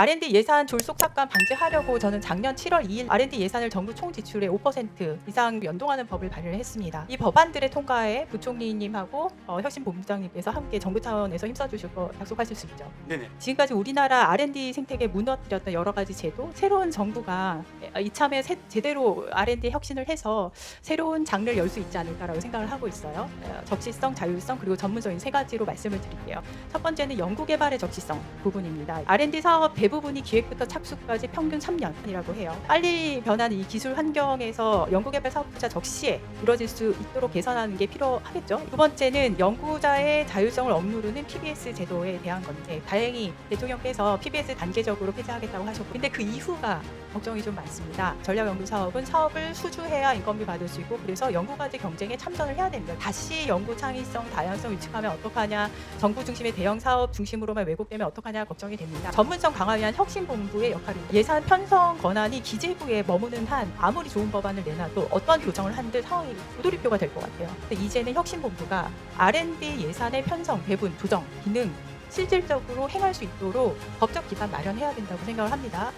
R&D 예산 졸속 삭감 방지하려고 저는 작년 7월 2일 R&D 예산을 정부 총 지출의 5% 이상 연동하는 법을 발의를 했습니다. 이 법안들의 통과에 부총리님하고 어, 혁신 본부장님께서 함께 정부 차원에서 힘써주실 거 약속하실 수 있죠. 네네. 지금까지 우리나라 R&D 생태계 무너뜨렸던 여러 가지 제도, 새로운 정부가 이참에 새- 제대로 R&D 혁신을 해서 새로운 장르를 열 수 있지 않을까라고 생각을 하고 있어요. 어, 적시성, 자율성 그리고 전문성인 세 가지로 말씀을 드릴게요. 첫 번째는 연구 개발의 적시성 부분입니다. R&D 사업 대부분이 기획부터 착수까지 평균 3년이라고 해요. 빨리 변하는 이 기술 환경에서 연구개발 사업 투자 적시에 이루어질 수 있도록 개선하는 게 필요하겠죠. 두 번째는 연구자의 자율성을 억누르는 PBS 제도에 대한 건데 다행히 대통령께서 PBS 단계적으로 폐지하겠다고 하셨고 근데 그 이후가 걱정이 좀 많습니다. 전략연구 사업은 사업을 수주해야 인건비 받을 수 있고 그래서 연구과제 경쟁에 참전을 해야 됩니다. 다시 연구 창의성, 다양성 위축하면 어떡하냐, 정부 중심의 대형 사업 중심으로만 왜곡되면 어떡하냐 걱정이 됩니다. 전문성 강화 위한 혁신본부의 역할이 예산 편성 권한이 기재부에 머무는 한 아무리 좋은 법안을 내놔도 어떤 교정을 한들 상황이 도돌이표가 될 것 같아요. 이제는 혁신본부가 R&D 예산의 편성, 배분, 조정, 기능 실질적으로 행할 수 있도록 법적 기반 마련해야 된다고 생각을 합니다.